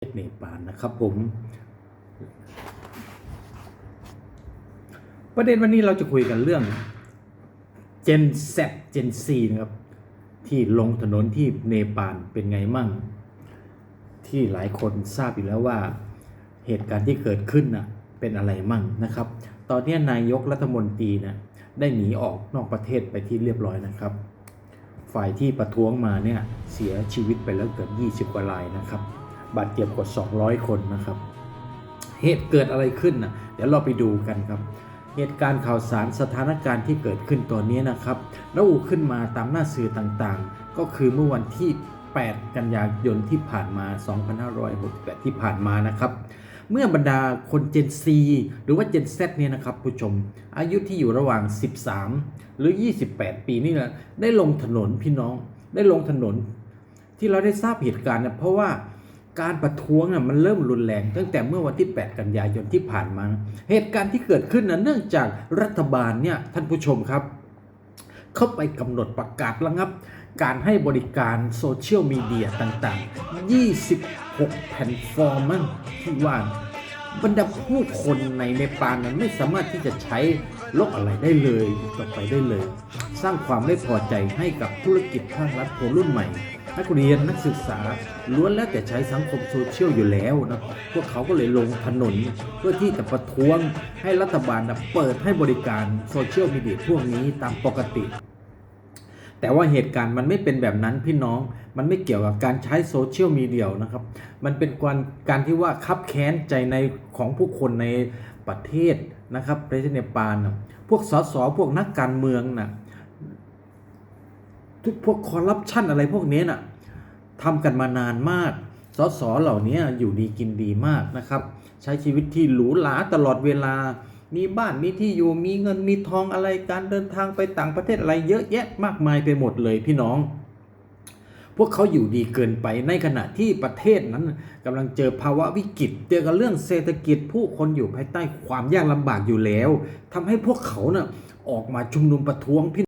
เนปาลนะครับผม ประเด็นวันนี้เราจะคุยกันเรื่อง Gen Z Gen C นะครับ ที่ลงถนนที่เนปาลเป็นไงมั่ง ที่หลายคนทราบอยู่แล้วว่าเหตุการณ์ที่เกิดขึ้นน่ะเป็นอะไรมั่งนะครับ ตอนนี้นายกรัฐมนตรีนะได้หนีออกนอกประเทศไปที่เรียบร้อยนะครับ ฝ่ายที่ประท้วงมาเนี่ยเสียชีวิตไปแล้วเกือบ20กว่ารายนะครับ บาดเจ็บกว่า 200 คนนะครับ เหตุเกิดอะไรขึ้นนะเดี๋ยวเราไปดูกันครับ เหตุการณ์ข่าวสารสถานการณ์ที่เกิดขึ้นตอนนี้นะครับระอุขึ้นมาตามหน้าสื่อต่างๆ ก็คือเมื่อวันที่ 8 กันยายนที่ผ่านมา 2568 ที่ผ่านมานะครับเมื่อบรรดาคน Gen C หรือว่า Gen Z เนี่ยนะครับผู้ชม อายุที่อยู่ระหว่าง 13 หรือ 28 ปีนี่แหละได้ลงถนนพี่น้องได้ลงถนนที่เราได้ทราบเหตุการณ์เนี่ยเพราะว่า การประท้วงน่ะมันเริ่มรุนแรงตั้งแต่เมื่อวันที่ 8 กันยายนที่ผ่านมา เหตุการณ์ที่เกิดขึ้นนะเนื่องจากรัฐบาลเนี่ยท่านผู้ชมครับ เข้าไปกำหนดประกาศระงับ การให้บริการโซเชียลมีเดียต่างๆ 26 แพลตฟอร์มมั้งที่ว่าบรรดาผู้คนในเนปาลนั้นไม่สามารถที่จะใช้โลกอะไรได้เลยต่อไปได้เลย สร้างความไม่พอใจให้กับธุรกิจภาครัฐคนรุ่นใหม่ นักเรียนนักศึกษาล้วนแล้วแต่ใช้สังคมโซเชียลอยู่แล้วนะพวกเขาก็เลยลงถนน เพื่อที่จะประท้วงให้รัฐบาลนะเปิดให้บริการโซเชียลมีเดียพวกนี้ตามปกติ แต่ว่าเหตุการณ์มันไม่เป็นแบบนั้นพี่น้องมันไม่เกี่ยวกับการใช้โซเชียลมีเดียนะครับ มันเป็นการการที่ว่าคับแค้นใจในของผู้คนในประเทศนะครับประเทศเนปาลนะพวกสสพวกนักการเมืองน่ะ ทุกพวกคอร์รัปชันอะไรพวกนี้น่ะทำกันมานานมากสสเหล่านี้อยู่ดีกินดีมากนะครับ ใช้ชีวิตที่หรูหราตลอดเวลา มีบ้านมีที่อยู่มีเงินมีทองอะไรการเดินทางไปต่างประเทศอะไรเยอะแยะมากมายไปหมดเลยพี่น้อง พวกเขาอยู่ดีเกินไปในขณะที่ประเทศนั้นกำลังเจอภาวะวิกฤตเจอกับเรื่องเศรษฐกิจผู้คนอยู่ภายใต้ความยากลำบากอยู่แล้วทำให้พวกเขาเน่ะออกมาชุมนุมประท้วงพี่